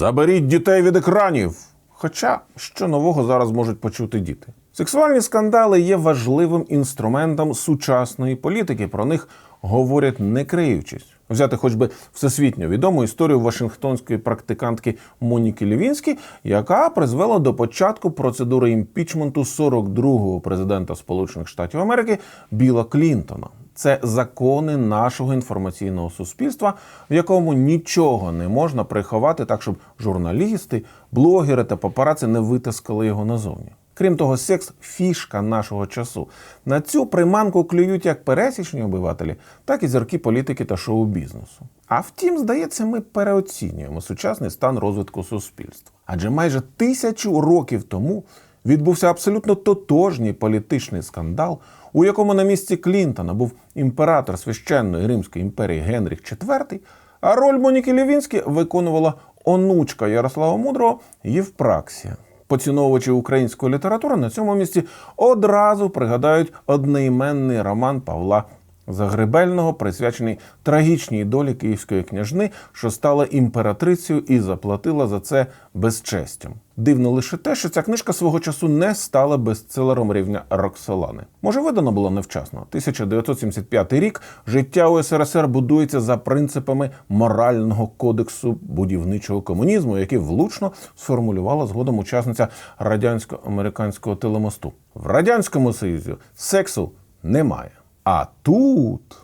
Заберіть дітей від екранів. Хоча що нового зараз можуть почути діти. Сексуальні скандали є важливим інструментом сучасної політики. Про них говорять не криючись. Взяти хоч би всесвітньо відому історію Вашингтонської практикантки Моніки Лівінські, яка призвела до початку процедури імпічменту 42-го президента Сполучених Штатів Америки Біла Клінтона. Це закони нашого інформаційного суспільства, в якому нічого не можна приховати так, щоб журналісти, блогери та папараці не витискали його назовні. Крім того, секс фішка нашого часу. На цю приманку клюють як пересічні обивателі, так і зірки політики та шоу-бізнесу. А втім, здається, ми переоцінюємо сучасний стан розвитку суспільства. Адже майже тисячу років тому відбувся абсолютно тотожній політичний скандал, у якому на місці Клінтона був імператор священної Римської імперії Генріх IV, а роль Моніки Лівінські виконувала онучка Ярослава Мудрого Євпраксія. Поціновувачі української літератури на цьому місці одразу пригадають одноіменний роман Павла Загребельного, присвячений трагічній долі київської княжни, що стала імператрицею і заплатила за це безчестям. Дивно лише те, що ця книжка свого часу не стала бестселером рівня Роксолани. Може, видано було невчасно. 1975 рік життя у СРСР будується за принципами морального кодексу будівничого комунізму, який влучно сформулювала згодом учасниця радянсько-американського телемосту. В радянському союзі сексу немає. А тут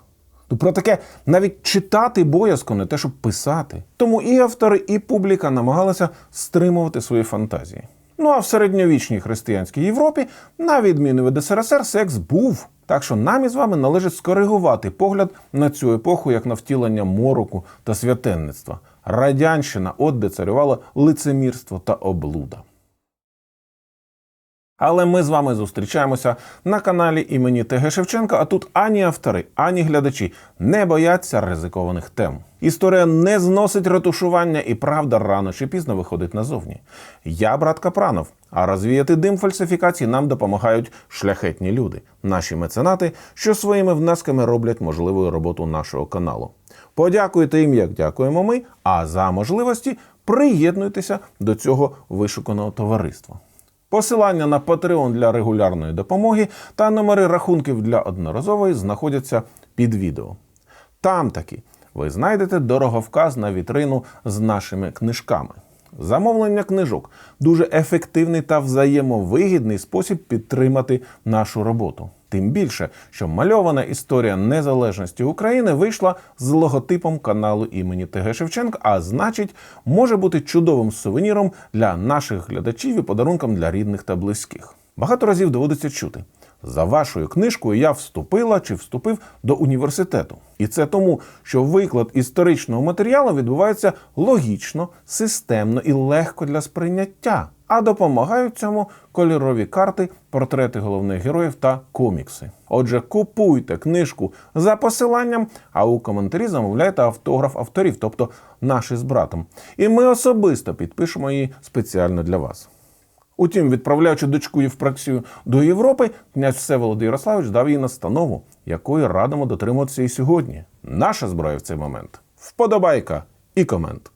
ну, про таке навіть читати боязко, не те, щоб писати. Тому і автори, і публіка намагалися стримувати свої фантазії. Ну а в середньовічній християнській Європі, на відміну від СРСР, секс був. Так що нам із вами належить скоригувати погляд на цю епоху як на втілення мороку та святенництва. Радянщина, от де царювало лицемірство та облуда. Але ми з вами зустрічаємося на каналі імені ТГ Шевченка. А тут ані автори, ані глядачі не бояться ризикованих тем. Історія не зносить ретушування, і правда рано чи пізно виходить назовні. Я брат Капранов, а розвіяти дим фальсифікацій нам допомагають шляхетні люди, наші меценати, що своїми внесками роблять можливою роботу нашого каналу. Подякуйте їм, як дякуємо ми. А за можливості приєднуйтеся до цього вишуканого товариства. Посилання на Patreon для регулярної допомоги та номери рахунків для одноразової знаходяться під відео. Там таки ви знайдете дороговказ на вітрину з нашими книжками. Замовлення книжок дуже ефективний та взаємовигідний спосіб підтримати нашу роботу. Тим більше, що мальована історія незалежності України вийшла з логотипом каналу імені ТГ Шевченка, а значить, може бути чудовим сувеніром для наших глядачів і подарунком для рідних та близьких. Багато разів доводиться чути. За вашою книжкою я вступила чи вступив до університету. І це тому, що виклад історичного матеріалу відбувається логічно, системно і легко для сприйняття. А допомагають цьому кольорові карти, портрети головних героїв та комікси. Отже, купуйте книжку за посиланням, а у коментарі замовляйте автограф авторів, тобто наші з братом. І ми особисто підпишемо її спеціально для вас. Утім, відправляючи дочку Євпраксію до Європи, князь Всеволод Ярославич дав їй настанову, якої радимо дотримуватися і сьогодні. Наша зброя в цей момент вподобайка і комент.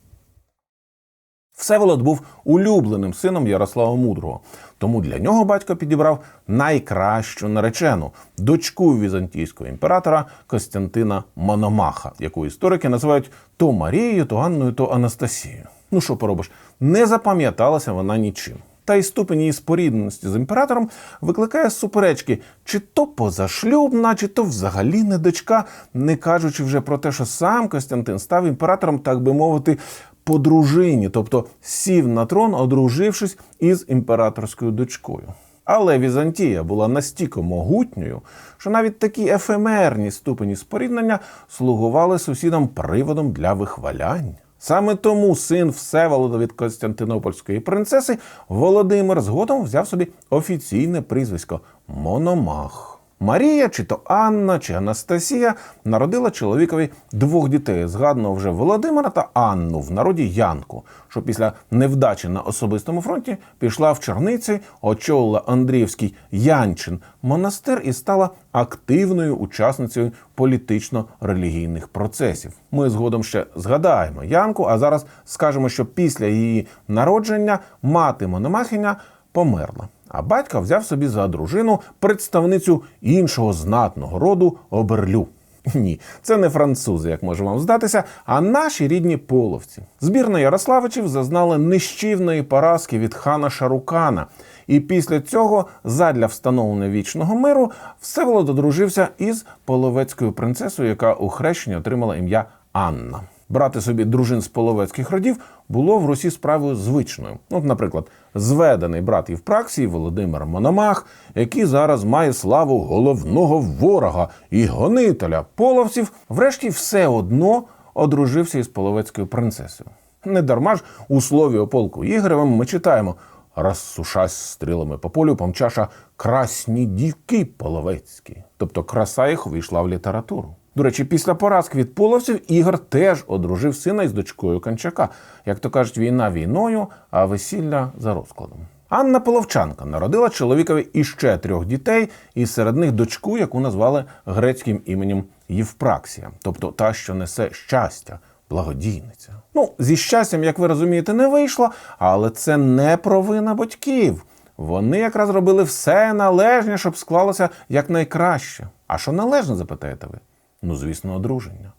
Всеволод був улюбленим сином Ярослава Мудрого, тому для нього батько підібрав найкращу наречену дочку візантійського імператора Костянтина Мономаха, яку історики називають то Марією, то Анною, то Анастасією. Ну що поробиш, не запам'яталася вона нічим. Та й ступень її спорідненості з імператором викликає суперечки, чи то позашлюбна, чи то взагалі не дочка, не кажучи вже про те, що сам Костянтин став імператором, так би мовити, по дружині, тобто сів на трон, одружившись із імператорською дочкою. Але Візантія була настільки могутньою, що навіть такі ефемерні ступені споріднення слугували сусідам приводом для вихвалянь. Саме тому син Всеволода від Константинопольської принцеси Володимир згодом взяв собі офіційне прізвисько Мономах. Марія, чи то Анна, чи Анастасія народила чоловікові двох дітей, згаданого вже Володимира та Анну в народі Янку, що після невдачі на особистому фронті пішла в Черниці, очолила Андріївський Янчин монастир і стала активною учасницею політично-релігійних процесів. Ми згодом ще згадаємо Янку, а зараз скажемо, що після її народження мати Мономахиня померла. А батько взяв собі за дружину представницю іншого знатного роду оберлю. Ні, це не французи, як може вам здатися, а наші рідні половці. Збірна Ярославичів зазнали нищівної поразки від хана Шарукана. І після цього, задля встановлення вічного миру, Всеволод одружився із половецькою принцесою, яка у хрещенні отримала ім'я Анна. Брати собі дружин з половецьких родів було в Русі справою звичною. От, наприклад, зведений брат Євпраксії Володимир Мономах, який зараз має славу головного ворога і гонителя половців, врешті все одно одружився із половецькою принцесою. Недарма ж у слові о полку Ігоревим ми читаємо розсушась стрілами по полю помчаша красні дівки половецькі. Тобто краса їх увійшла в літературу. До речі, після поразки від половців Ігор теж одружив сина із дочкою Кончака. Як то кажуть, війна війною, а весілля за розкладом. Анна Половчанка народила чоловікові іще трьох дітей, і серед них дочку, яку назвали грецьким іменем Євпраксія, тобто та, що несе щастя, благодійниця. Ну, зі щастям, як ви розумієте, не вийшло, але це не провина батьків. Вони якраз робили все належне, щоб склалося якнайкраще. А що належне, запитаєте ви? Ну, звісно, одруження.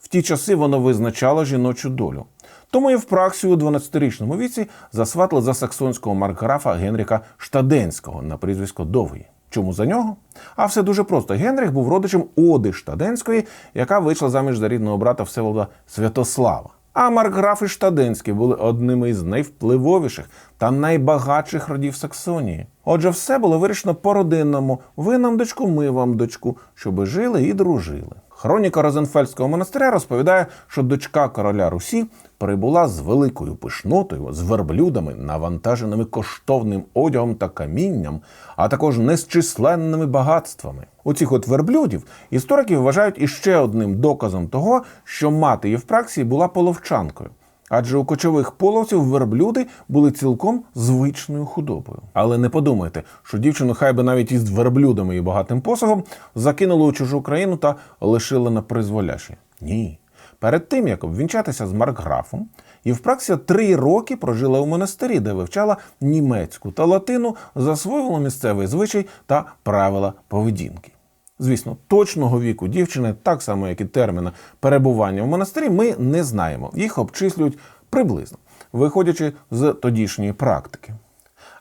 В ті часи воно визначало жіночу долю. Тому і в праксі у 12-річному віці засватили за саксонського маркграфа Генріка Штаденського на прізвисько Довгий. Чому за нього? А все дуже просто. Генріх був родичем Оди Штаденської, яка вийшла заміж за рідного брата Всеволода Святослава. А маркграфи Штаденські були одними із найвпливовіших та найбагатших родів Саксонії. Отже, все було вирішено по-родинному. Ви нам дочку, ми вам дочку, щоби жили і дружили. Хроніка Розенфельдського монастиря розповідає, що дочка короля Русі прибула з великою пишнотою, з верблюдами, навантаженими коштовним одягом та камінням, а також незчисленними багатствами. У цих от верблюдів історики вважають іще одним доказом того, що мати Євпраксії була половчанкою. Адже у кочових половців верблюди були цілком звичною худобою. Але не подумайте, що дівчину хай би навіть із верблюдами і багатим посагом закинули у чужу країну та лишили на призволяші. Ні. Перед тим як обвінчатися з Маркграфом, Євпраксія три роки прожила у монастирі, де вивчала німецьку та латину, засвоювала місцевий звичай та правила поведінки. Звісно, точного віку дівчини, так само як і терміна перебування в монастирі, ми не знаємо. Їх обчислюють приблизно, виходячи з тодішньої практики.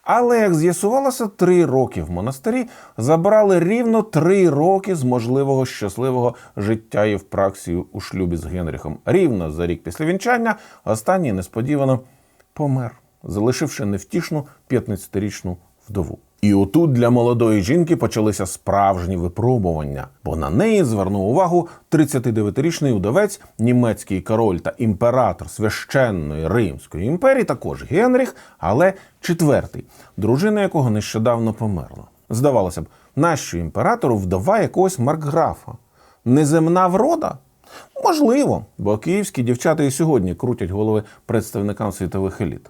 Але як з'ясувалося, три роки в монастирі забрали рівно три роки з можливого щасливого життя Євпраксії у шлюбі з Генріхом. Рівно за рік після вінчання останній несподівано помер, залишивши невтішну 15-річну вдову. І отут для молодої жінки почалися справжні випробування, бо на неї звернув увагу 39-річний удовець, німецький король та імператор священної Римської імперії, також Генріх, але четвертий, дружина якого нещодавно померла. Здавалося б, нащо імператору вдова якогось маркграфа? Неземна врода? Можливо, бо київські дівчата і сьогодні крутять голови представникам світових еліт.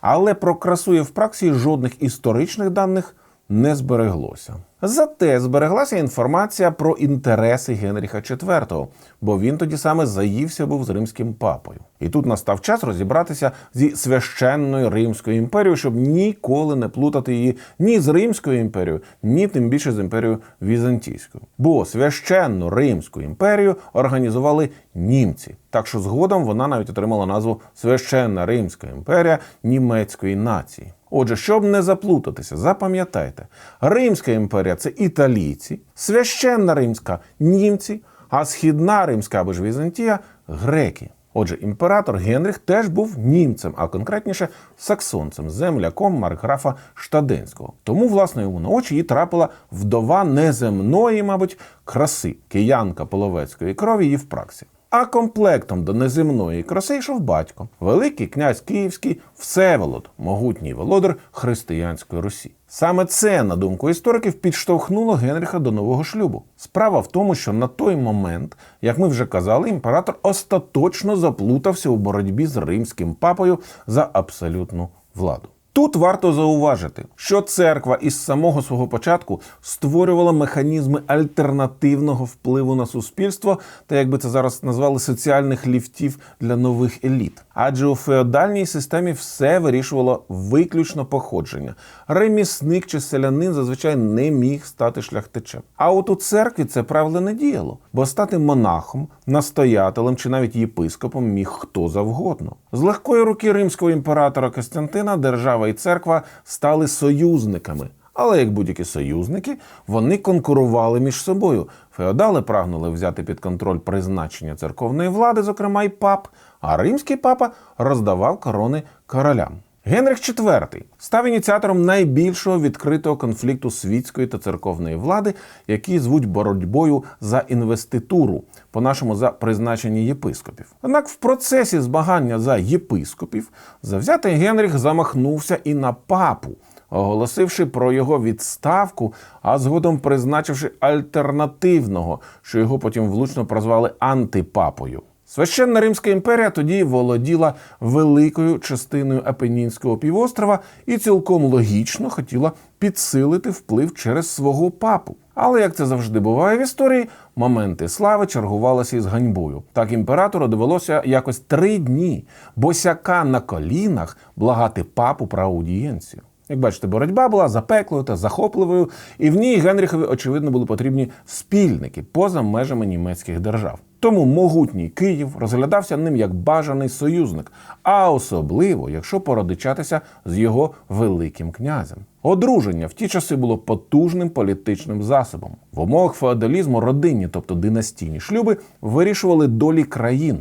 Але про красу Євпраксії жодних історичних даних не збереглося. Зате збереглася інформація про інтереси Генріха IV, бо він тоді саме заївся був з римським папою. І тут настав час розібратися зі священною Римською імперією, щоб ніколи не плутати її ні з Римською імперією, ні тим більше з імперією Візантійською. Бо священну Римську імперію організували німці. Так що згодом вона навіть отримала назву Священна Римська імперія німецької нації. Отже, щоб не заплутатися, запам'ятайте, Римська імперія це італійці, священна римська німці, а східна римська або ж Візантія греки. Отже, імператор Генріх теж був німцем, а конкретніше саксонцем, земляком маркграфа Штаденського. Тому, власне, йому на очі і трапила вдова неземної, мабуть, краси, киянка половецької крові Євпраксія. А комплектом до неземної краси йшов батько, великий князь Київський Всеволод, могутній володар християнської Русі. Саме це, на думку істориків, підштовхнуло Генріха до нового шлюбу. Справа в тому, що на той момент, як ми вже казали, імператор остаточно заплутався у боротьбі з римським папою за абсолютну владу. Тут варто зауважити, що церква із самого свого початку створювала механізми альтернативного впливу на суспільство та, як би це зараз назвали, соціальних ліфтів для нових еліт. Адже у феодальній системі все вирішувало виключно походження. Ремісник чи селянин зазвичай не міг стати шляхтичем. А от у церкві це правило не діяло, бо стати монахом, настоятелем чи навіть єпископом міг хто завгодно. З легкої руки римського імператора Костянтина держава і церква стали союзниками. Але як будь-які союзники, вони конкурували між собою. Феодали прагнули взяти під контроль призначення церковної влади, зокрема й пап, а римський папа роздавав корони королям. Генрих IV став ініціатором найбільшого відкритого конфлікту світської та церковної влади, який звуть боротьбою за інвеституру, по-нашому за призначення єпископів. Однак в процесі змагання за єпископів завзятий Генріх замахнувся і на папу, оголосивши про його відставку, а згодом призначивши альтернативного, що його потім влучно прозвали антипапою. Священна Римська імперія тоді володіла великою частиною Апенінського півострова і цілком логічно хотіла підсилити вплив через свого папу. Але як це завжди буває в історії, моменти слави чергувалися із ганьбою. Так імператору довелося якось три дні босяка на колінах благати папу про аудієнцію. Як бачите, боротьба була запеклою та захопливою, і в ній Генріхові, очевидно, були потрібні спільники поза межами німецьких держав. Тому могутній Київ розглядався ним як бажаний союзник, а особливо, якщо породичатися з його великим князем. Одруження в ті часи було потужним політичним засобом. В умовах феодалізму родинні, тобто династійні шлюби, вирішували долі країн.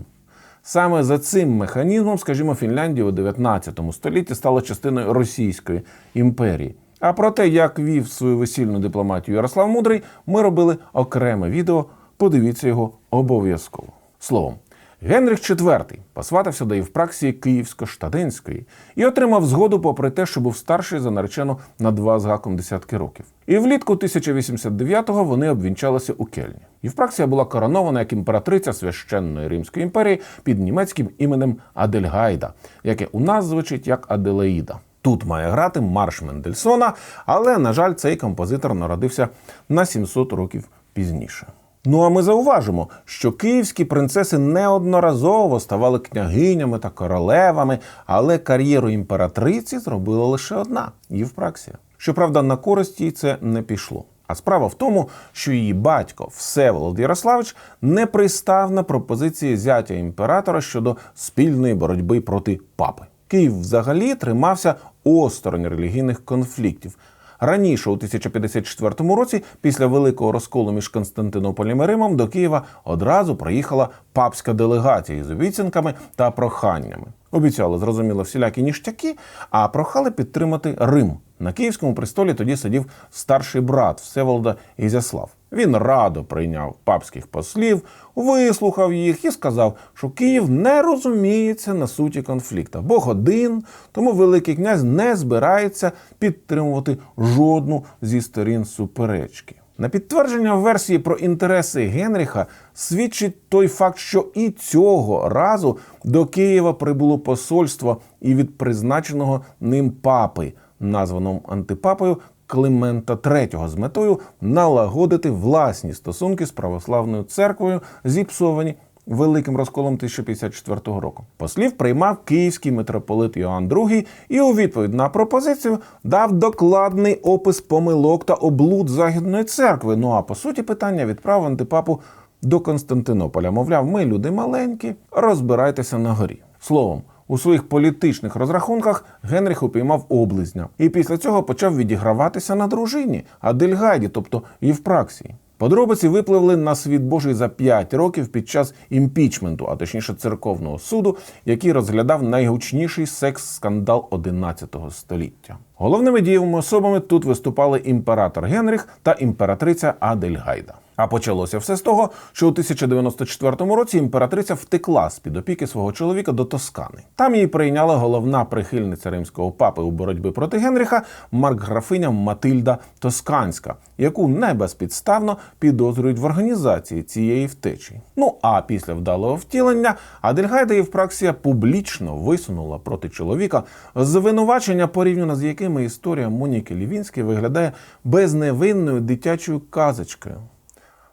Саме за цим механізмом, скажімо, Фінляндія у 19 столітті стала частиною Російської імперії. А про те, як вів свою весільну дипломатію Ярослав Мудрий, ми робили окреме відео. Подивіться його обов'язково. Словом, Генріх IV посватався до Євпраксії Київсько-Штадинської і отримав згоду, попри те, що був старший за наречену на два з гаком десятки років. І влітку 1089-го вони обвінчалися у Кельні. Євпраксія була коронована як імператриця священної Римської імперії під німецьким іменем Адельгайда, яке у нас звучить як Аделаїда. Тут має грати марш Мендельсона, але, на жаль, цей композитор народився на 700 років пізніше. Ну а ми зауважимо, що київські принцеси неодноразово ставали княгинями та королевами, але кар'єру імператриці зробила лише одна Євпраксія. Щоправда, на користь їй це не пішло. А справа в тому, що її батько Всеволод Ярославич не пристав на пропозиції зятя імператора щодо спільної боротьби проти папи. Київ взагалі тримався осторонь релігійних конфліктів. Раніше, у 1054 році, після великого розколу між Константинополем і Римом, до Києва одразу приїхала папська делегація з обіцянками та проханнями. Обіцяли, зрозуміло, всілякі ніштяки, а прохали підтримати Рим. На київському престолі тоді сидів старший брат Всеволода Ізяслав. Він радо прийняв папських послів, вислухав їх і сказав, що Київ не розуміється на суті конфлікта. Бог один, тому Великий князь не збирається підтримувати жодну зі сторін суперечки. На підтвердження версії про інтереси Генріха свідчить той факт, що і цього разу до Києва прибуло посольство і від призначеного ним папи, названого антипапою Климента III, з метою налагодити власні стосунки з православною церквою, зіпсовані великим розколом 1054 року. Послів приймав київський митрополит Йоанн II і у відповідь на пропозицію дав докладний опис помилок та облуд Західної церкви. Ну а по суті питання відправив антипапу до Константинополя. Мовляв, ми люди маленькі, розбирайтеся на горі. Словом. У своїх політичних розрахунках Генріх упіймав облизня і після цього почав відіграватися на дружині Адельгайді, тобто Євпраксії. Подробиці випливли на світ Божий за 5 років під час імпічменту, а точніше церковного суду, який розглядав найгучніший секс-скандал 11 століття. Головними дієвими особами тут виступали імператор Генріх та імператриця Адельгайда. А почалося все з того, що у 1094 році імператриця втекла з під опіки свого чоловіка до Тоскани. Там її прийняла головна прихильниця римського папи у боротьбі проти Генріха, маркграфиня Матильда Тосканська, яку не безпідставно підозрюють в організації цієї втечі. Ну а після вдалого втілення Адельгайда Євпраксія публічно висунула проти чоловіка звинувачення, порівняно з якими історія Моніки Лівінської виглядає безневинною дитячою казочкою.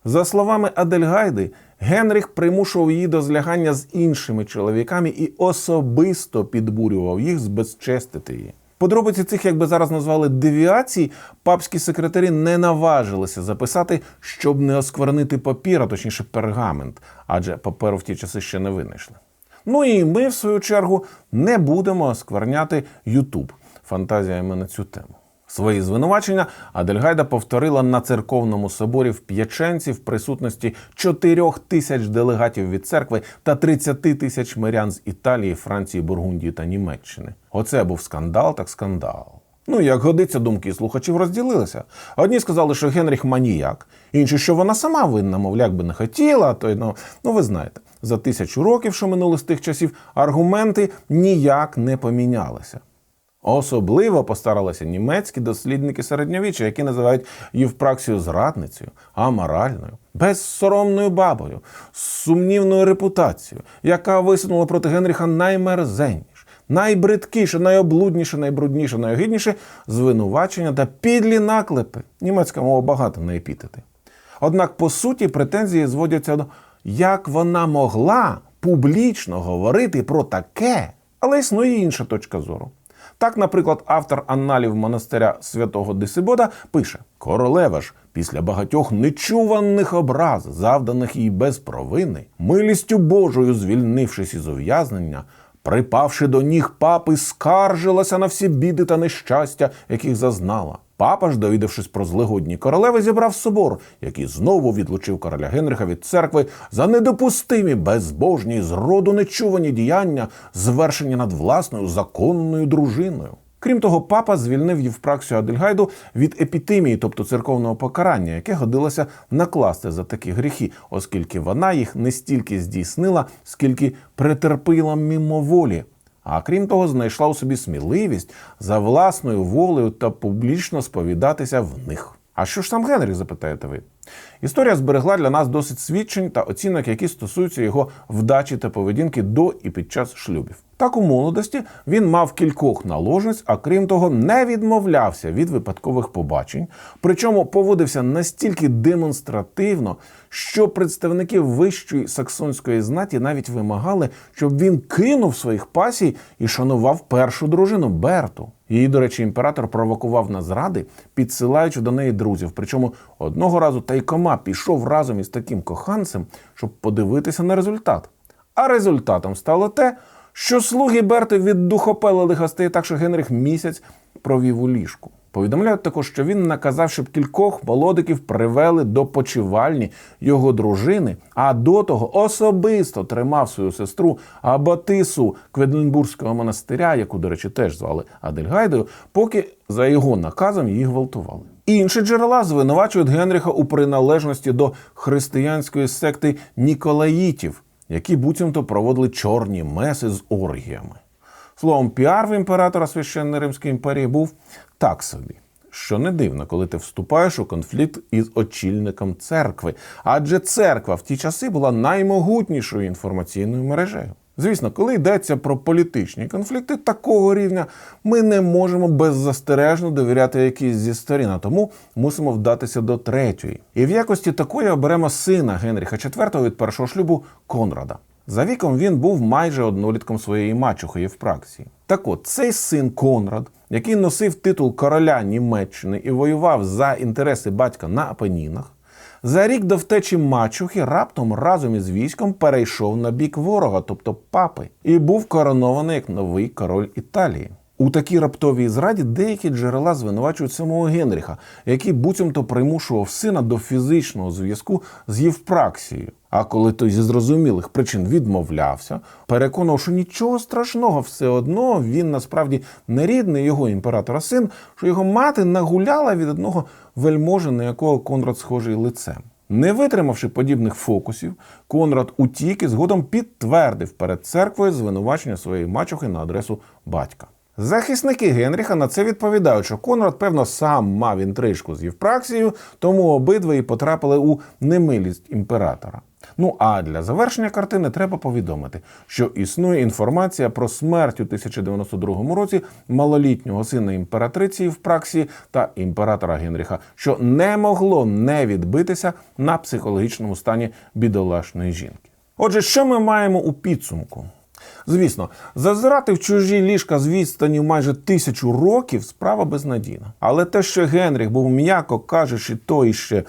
За словами Адельгайди, Генріх примушував її до злягання з іншими чоловіками і особисто підбурював їх збезчестити її. Подробиці цих, як би зараз назвали девіацій, папські секретарі не наважилися записати, щоб не осквернити папір, а точніше пергамент, адже паперу в ті часи ще не винайшли. Ну і ми, в свою чергу, не будемо оскверняти Ютуб фантазіями на цю тему. Свої звинувачення Адельгайда повторила на церковному соборі в П'яченці в присутності 4 тисяч делегатів від церкви та 30 тисяч мирян з Італії, Франції, Бургундії та Німеччини. Оце був скандал, так скандал. Ну, як годиться, думки слухачів розділилися. Одні сказали, що Генріх маніяк, інші, що вона сама винна, мов як би не хотіла, то ну, ну ви знаєте, за тисячу років, що минули з тих часів, аргументи ніяк не помінялися. Особливо постаралися німецькі дослідники середньовіччя, які називають Євпраксію зрадницею, аморальною, безсоромною бабою, сумнівною репутацією, яка висунула проти Генріха наймерзенніше, найбридкіше, найоблудніше, найбрудніше, найогідніше звинувачення та підлі наклепи. Німецька мова багато на епітети. Однак, по суті, претензії зводяться до як вона могла публічно говорити про таке, але існує інша точка зору. Так, наприклад, автор аналів монастиря святого Дисибода пише: Королева ж після багатьох нечуваних образ, завданих їй без провини, милістю Божою звільнившись із ув'язнення, припавши до ніг папи, скаржилася на всі біди та нещастя, яких зазнала. Папа ж, довідавшись про злигодні королеви, зібрав собор, який знову відлучив короля Генриха від церкви за недопустимі, безбожні, зроду нечувані діяння, звершені над власною законною дружиною. Крім того, папа звільнив Євпраксію Адельгайду від епітимії, тобто церковного покарання, яке годилося накласти за такі гріхи, оскільки вона їх не стільки здійснила, скільки претерпила мимоволі. А крім того, знайшла у собі сміливість за власною волею та публічно сповідатися в них. А що ж сам Генріх, запитаєте ви? Історія зберегла для нас досить свідчень та оцінок, які стосуються його вдачі та поведінки до і під час шлюбів. Так у молодості він мав кількох наложниць, а крім того, не відмовлявся від випадкових побачень, причому поводився настільки демонстративно, що представники вищої саксонської знаті навіть вимагали, щоб він кинув своїх пасій і шанував першу дружину Берту. Її, до речі, імператор провокував на зради, підсилаючи до неї друзів. Причому одного разу Тайкома пішов разом із таким коханцем, щоб подивитися на результат. А результатом стало те, що слуги Берти віддухопелили гостей так, що Генріх місяць провів у ліжку. Повідомляють також, що він наказав, щоб кількох молодиків привели до почивальні його дружини, а до того особисто тримав свою сестру Абатису Кведленбурзького монастиря, яку, до речі, теж звали Адельгайдою, поки за його наказом її гвалтували. Інші джерела звинувачують Генріха у приналежності до християнської секти Ніколаїтів, які буцімто проводили чорні меси з оргіями. Словом, піар в імператора Священної Римської імперії був так собі. Що не дивно, коли ти вступаєш у конфлікт із очільником церкви, адже церква в ті часи була наймогутнішою інформаційною мережею. Звісно, коли йдеться про політичні конфлікти такого рівня, ми не можемо беззастережно довіряти якійсь зі сторін, а тому мусимо вдатися до третьої. І в якості такої оберемо сина Генріха IV від першого шлюбу Конрада. За віком він був майже однолітком своєї мачухи Євпраксії. Так от, цей син Конрад, який носив титул короля Німеччини і воював за інтереси батька на Апенінах, за рік до втечі мачухи раптом разом із військом перейшов на бік ворога, тобто папи, і був коронований як новий король Італії. У такій раптовій зраді деякі джерела звинувачують самого Генріха, який буцімто примушував сина до фізичного зв'язку з Євпраксією. А коли той зі зрозумілих причин відмовлявся, переконав, що нічого страшного, все одно він насправді не рідний його імператора син, що його мати нагуляла від одного вельможи, на якого Конрад схожий лицем. Не витримавши подібних фокусів, Конрад утік і згодом підтвердив перед церквою звинувачення своєї мачухи на адресу батька. Захисники Генріха на це відповідають, що Конрад, певно, сам мав інтрижку з Євпраксією, тому обидва і потрапили у немилість імператора. Ну а для завершення картини треба повідомити, що існує інформація про смерть у 1092 році малолітнього сина імператриці Євпраксії та імператора Генріха, що не могло не відбитися на психологічному стані бідолашної жінки. Отже, що ми маємо у підсумку? Звісно, зазирати в чужі ліжка з відстані майже тисячу років справа безнадійна. Але те, що Генріх був, м'яко кажучи, той ще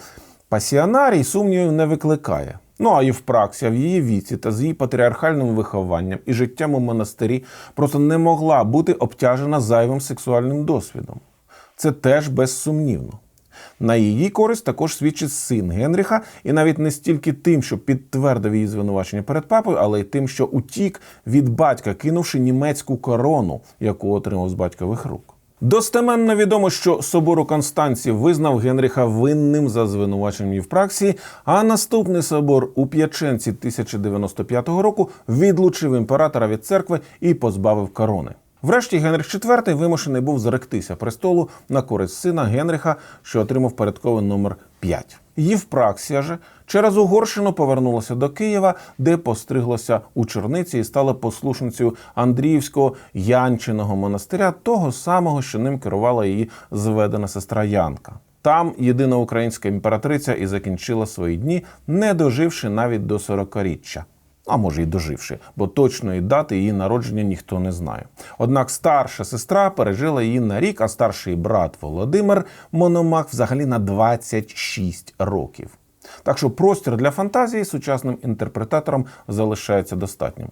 пасіонарій, сумнівів не викликає. Ну а Євпраксія в її віці та з її патріархальним вихованням і життям у монастирі просто не могла бути обтяжена зайвим сексуальним досвідом. Це теж безсумнівно. На її користь також свідчить син Генріха, і навіть не стільки тим, що підтвердив її звинувачення перед папою, але й тим, що утік від батька, кинувши німецьку корону, яку отримав з батькових рук. Достеменно відомо, що собору Констанції визнав Генріха винним за звинуваченням Євпраксії, а наступний собор у П'яченці 1095 року відлучив імператора від церкви і позбавив корони. Врешті Генріх IV вимушений був зректися престолу на користь сина Генріха, що отримав порядковий номер 5. Євпраксія же через Угорщину повернулася до Києва, де постриглася у черниці і стала послушницею Андріївського Янчиного монастиря, того самого, що ним керувала її зведена сестра Янка. Там єдина українська імператриця і закінчила свої дні, не доживши навіть до сорокаріччя а може й доживши, бо точної дати її народження ніхто не знає. Однак старша сестра пережила її на рік, а старший брат Володимир Мономах взагалі на 26 років. Так що простір для фантазії сучасним інтерпретаторам залишається достатнім.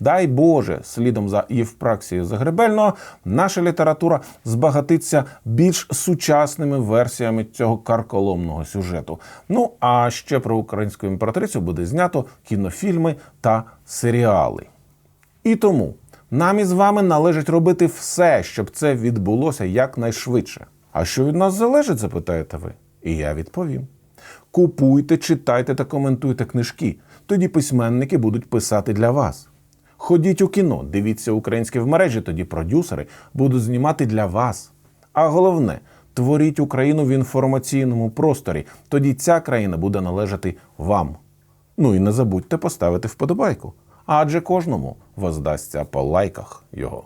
Дай Боже, слідом за Євпраксією Загребельного, наша література збагатиться більш сучасними версіями цього карколомного сюжету. Ну а ще про українську імператрицю буде знято кінофільми та серіали. І тому нам із вами належить робити все, щоб це відбулося якнайшвидше. А що від нас залежить, запитаєте ви? І я відповім: купуйте, читайте та коментуйте книжки. Тоді письменники будуть писати для вас. Ходіть у кіно, дивіться українське в мережі, тоді продюсери будуть знімати для вас. А головне, творіть Україну в інформаційному просторі, тоді ця країна буде належати вам. Ну і не забудьте поставити вподобайку, адже кожному воздасться по лайках його.